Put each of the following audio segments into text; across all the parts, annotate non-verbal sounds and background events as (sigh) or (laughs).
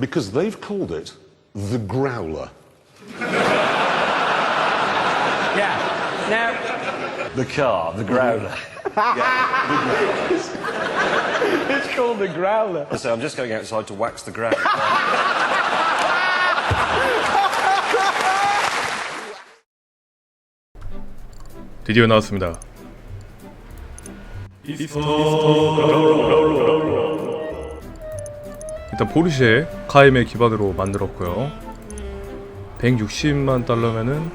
Because they've called it the Growler. Yeah. Now, The car, the growler. (laughs) it's called the growler. so I'm just going outside to wax the ground. 드디어 나왔습니다. 일단 포르쉐 카임의 기반으로 만들었고요. 160만 달러면은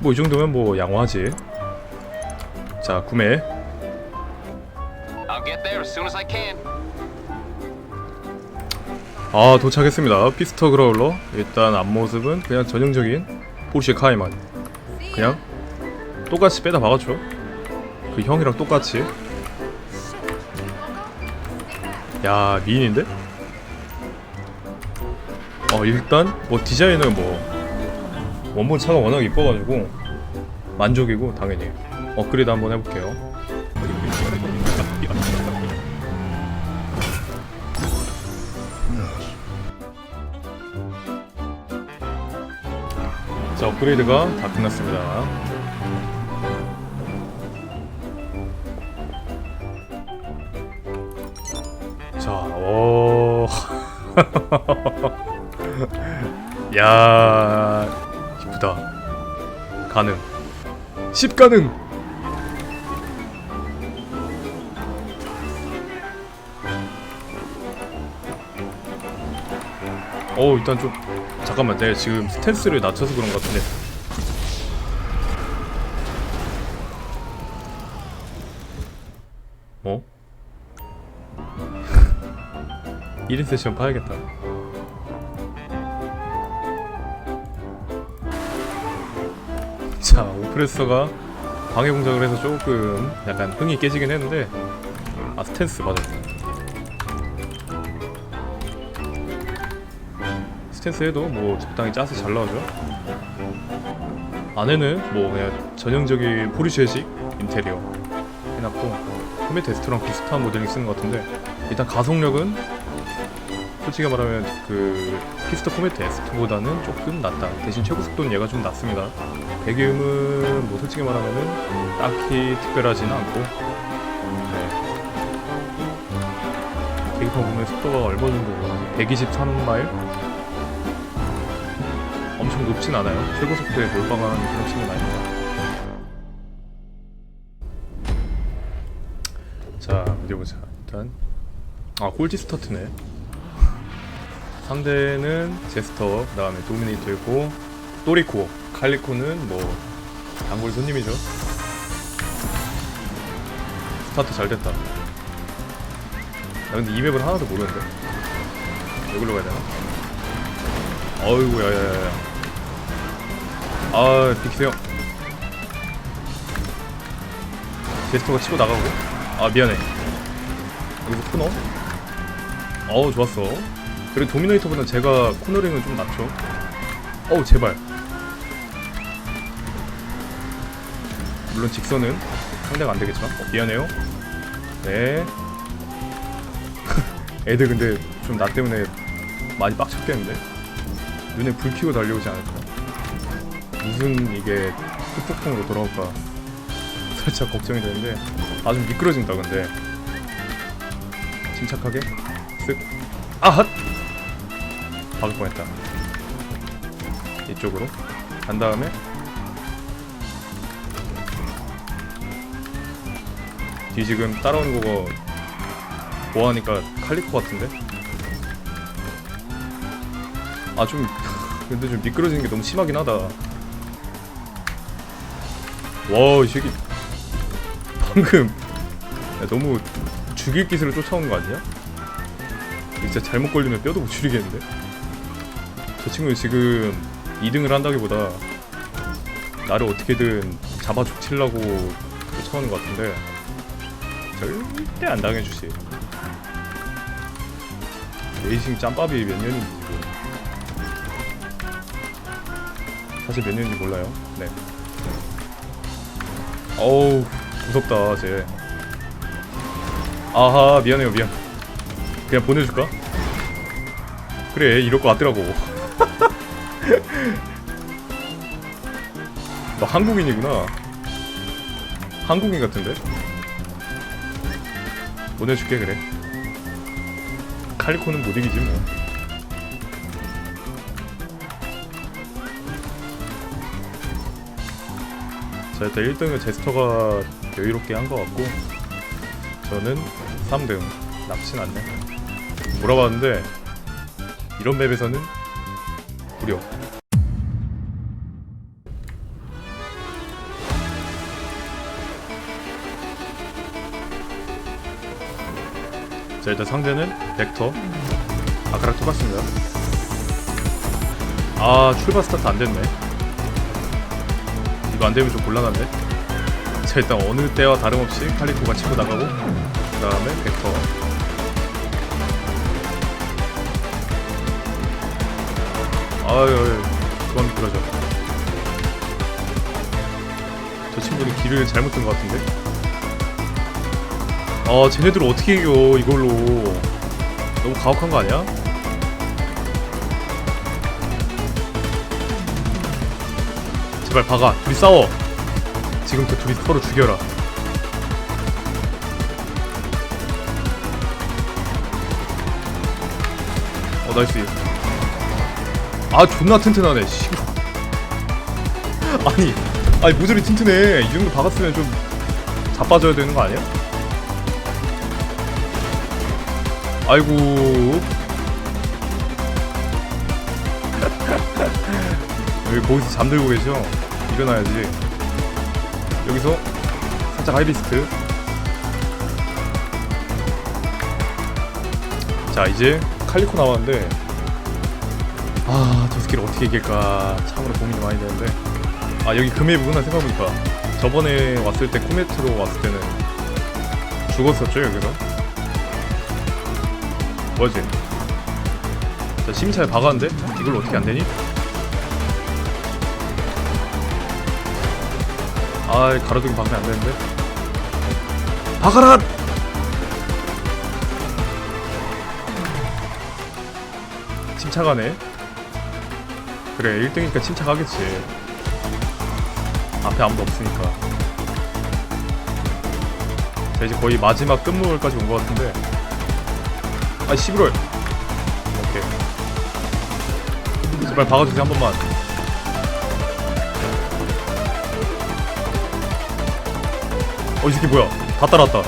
뭐 이 정도면 뭐 양호하지. 자 구매. 아 도착했습니다. 피스터 그라울러. 일단 앞모습은 그냥 전형적인 포르쉐 카이만. 그냥 똑같이 빼다 박았죠. 그 형이랑 똑같이. 야 미인인데? 어 일단 뭐 디자인은 뭐 원본 차가 워낙 이뻐가지고 만족이고 당연히 업그레이드 한번 해볼게요. 자 업그레이드가 다 끝났습니다. 자, 오. (laughs) 야, 이쁘다. 가능. 10 가능. 어, 일단 좀 잠깐만, 내가 지금 스탠스를 낮춰서 그런 것 같은데. 어? (laughs) 1인 세션 파야겠다. 자, 오프레서가 방해 공작을 해서 조금 약간 흥이 깨지긴 했는데 아 스탠스 맞아. 스탠스 해도 뭐 적당히 짜서 잘 나오죠. 안에는 뭐 그냥 전형적인 포르쉐식 인테리어 해놨고 홈의 데스트랑 비슷한 모델링 쓰는 것 같은데 일단 가속력은 솔직히 말하면 그 피스터 코메트 S2보다는 조금 낫다. 대신 최고 속도는 얘가 좀 낮습니다. 배기음은 뭐 솔직히 말하면은 딱히 특별하지는 않고 네. 계기판 보면 속도가 얼마 정도 한 123마일? 엄청 높진 않아요. 최고 속도에 몰빵한 그런 친구는 아닙니다. 자, 어디 보자. 일단 아 꼴찌 스타트네. 상대는 제스터, 그 다음에 도미네이터였고 또리코, 칼리코는 뭐 단골 손님이죠. 스타트 잘 됐다. 야 근데 이 맵은 하나도 모르는데. 여기로 가야 되나? 어이구 야야야야. 아 비키세요. 제스터가 치고 나가고. 아 미안해. 여기서 코너. 어우 좋았어. 그리고 도미네이터보다 제가 코너링은 좀 낫죠. 어우 제발. 물론 직선은 상대가 안 되겠지만 어, 미안해요. 네. (laughs) 애들 근데 좀 나 때문에 많이 빡쳤겠는데 눈에 불 켜고 달려오지 않을까. 무슨 이게 흑폭풍으로 돌아올까 살짝 걱정이 되는데 아주 미끄러진다 근데 침착하게 쓱 아핫 박을 뻔했다. 이쪽으로. 간 다음에 뒤 지금 따라오는 거고 보아하니까 칼리코 같은데? 아 좀 (laughs) 근데 좀 미끄러지는 게 너무 심하긴 하다. 와이 새끼. 방금 야, 너무 죽일 기술을 쫓아오는 거 아니야? 진짜 잘못 걸리면 뼈도 못 추리겠는데? 저 친구 지금 2등을 한다기보다 나를 어떻게든 잡아 죽치려고 쫓아오는 것 같은데 절대 안 당해주지. 레이싱 짬밥이 몇 년인지 지금. 사실 몇 년인지 몰라요. 네. 어우 무섭다 쟤. 아하 미안해요 미안. 그냥 보내줄까? 그래 이럴 거 같더라고 너 한국인이구나. 한국인 같은데? 보내줄게 그래. 칼리코는 못 이기지 뭐. 자 일단 1등은 제스터가 여유롭게 한 것 같고 저는 3등 납치는 않네. 물어봤는데 이런 맵에서는 무려 자 일단 상대는 벡터. 아까랑 똑같습니다. 아 출발 스타트 안 됐네. 이거 안 되면 좀 곤란한데? 자 일단 어느 때와 다름없이 칼리코가 치고 나가고 그 다음에 벡터. 아유 그만 미끄러져 저 친구는 길을 잘못 든 것 같은데 아 쟤네들 어떻게 이겨 이걸로. 너무 가혹한 거 아니야? 제발 박아 둘이 싸워. 지금부터 둘이 서로 죽여라. 어 나이스. 아 존나 튼튼하네 씨 (laughs) 아니 아니 모조리 튼튼해. 이 정도 박았으면 좀 자빠져야 되는 거 아니야? 아이고. 여기 거기서 잠들고 계셔. 일어나야지. 여기서 살짝 하이리스트. 자 이제 칼리코 나왔는데 아저 스킬 어떻게 이길까. 참으로 고민이 많이 되는데. 아 여기 금해부구나 생각해보니까 저번에 왔을 때 코메트로 왔을 때는 죽었었죠 여기서 뭐지? 자 심차에 박았는데 이걸 어떻게 안 되니? 아 가로등이 박으면 안 되는데 박아라! 침착하네 그래 1등이니까 침착하겠지 앞에 아무도 없으니까 자 이제 거의 마지막 끝물까지 온 것 같은데 아 11월. 오케이. 제발 박아주세요 한 번만. 어 이 새끼 뭐야? 다 따라왔다.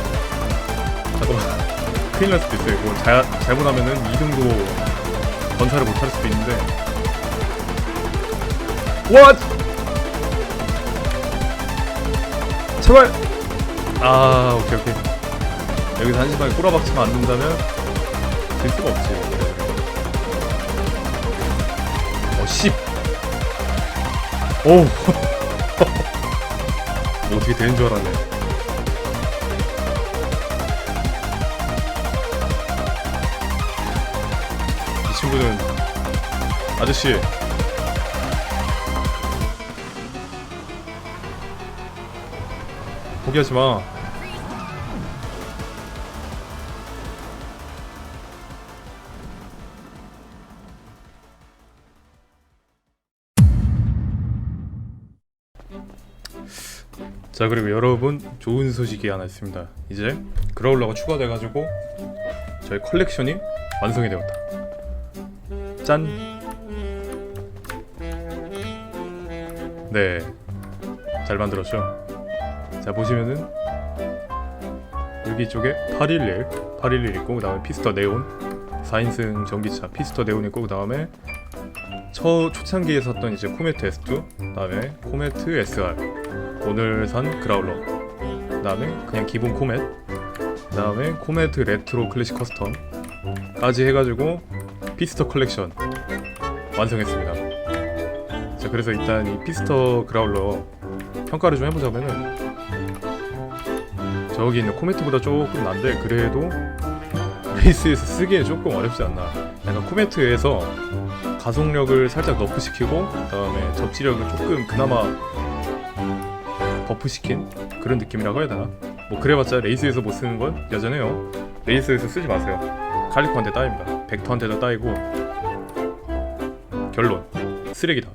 잠깐만. (laughs) 큰일 날 수도 있어요. 이거 자, 잘못하면은 2등도 건차를 못 할 수도 있는데. 와 제발. 아 오케이 오케이. 여기서 한시방에 꼬라박치면 안 된다면 될 수가 없지 어 10. 오 뭐 어떻게 되는 줄 알았네 이 친구는 아저씨 포기하지 마. 자 그리고 여러분 좋은 소식이 하나 있습니다. 이제 그라울러가 추가돼가지고 저희 컬렉션이 완성이 되었다. 짠. 네, 잘 만들었죠. 자 보시면은 여기 쪽에 811, 811 있고 그 다음에 피스터 네온 4인승 전기차 피스터 네온 있고 그 다음에 초, 초창기에 샀던 이제 코메트 S2 그 다음에 코메트 SR 오늘 산 그라울러. 그 다음에 그냥 기본 코메트 그 다음에 코메트 레트로 클래식 커스텀까지 해가지고 피스터 컬렉션 완성했습니다. 자 그래서 일단 이 피스터 그라울러 평가를 좀 해보자면은 저기 있는 코메트보다 조금 난데 그래도 레이스에서 쓰기에 조금 어렵지 않나. 약간 코메트에서 가속력을 살짝 너프시키고 그 다음에 접지력을 조금 그나마 오프시킨 그런 느낌이라고 해야 되나? 뭐 그래봤자 레이스에서 못 쓰는 건 여전해요. 레이스에서 쓰지 마세요. 칼리코한테 따입니다. 벡터한테도 따이고 결론 쓰레기다.